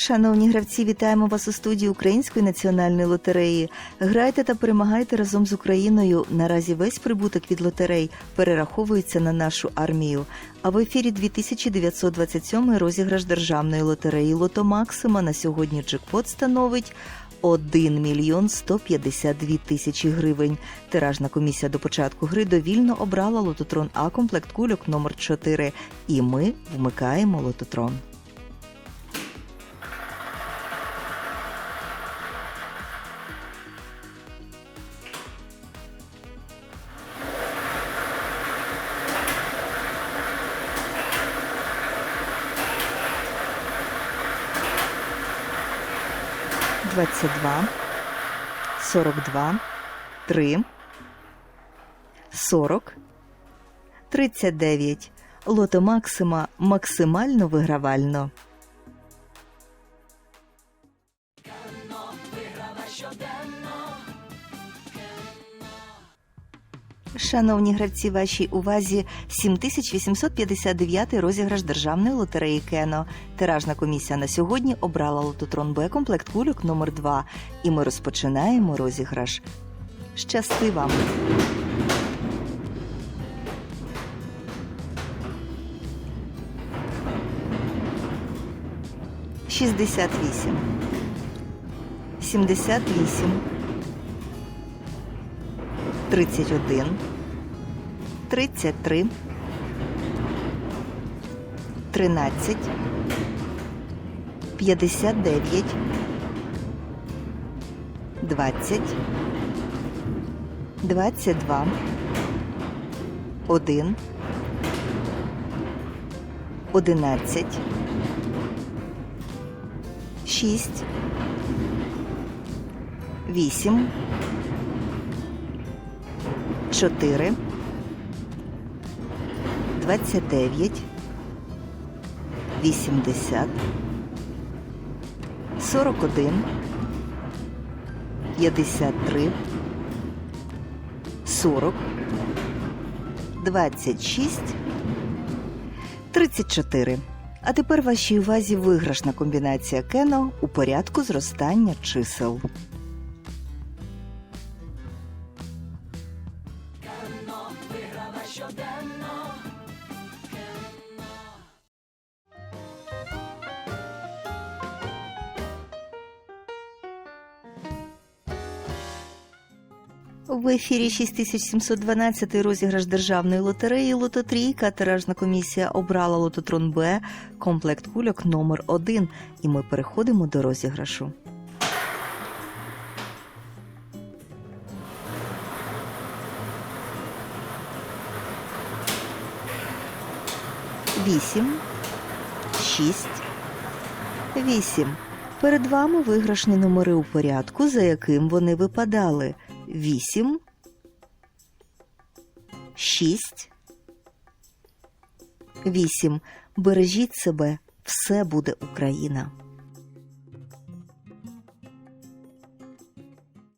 Шановні гравці, вітаємо вас у студії Української національної лотереї. Грайте та перемагайте разом з Україною. Наразі весь прибуток від лотерей перераховується на нашу армію. А в ефірі 2927 розіграш державної лотереї Лото Максима на сьогодні джекпот становить 1 мільйон 152 тисячі гривень. Тиражна комісія до початку гри довільно обрала лототрон А комплект кульок номер 4 І ми вмикаємо лототрон. Двадцять два, сорок два, три, сорок, тридцять дев'ять. Лото Максима максимально вигравально. Шановні гравці, вашій увазі 7859 розіграш державної лотереї Кено. Тиражна комісія на сьогодні обрала лототрон Б комплект кульок номер 2 І ми розпочинаємо розіграш. Щасти вам! Шістдесят вісім. Сімдесят вісім. Тридцять один. 33, 13, 59, 20, 22, 1, 11, 6, 8, 4, 29, 80, 41, 53, 40, 26, 34. А тепер вашій увазі виграшна комбінація Кено у порядку зростання чисел. В ефірі 6712 розіграш державної лотереї Лототрійка. Тиражна комісія обрала лототрон Б комплект кульок номер 1 І ми переходимо до розіграшу. Вісім, шість, вісім. Перед вами виграшні номери у порядку, за яким вони випадали. 8, 6, 8. Бережіть себе, все буде Україна.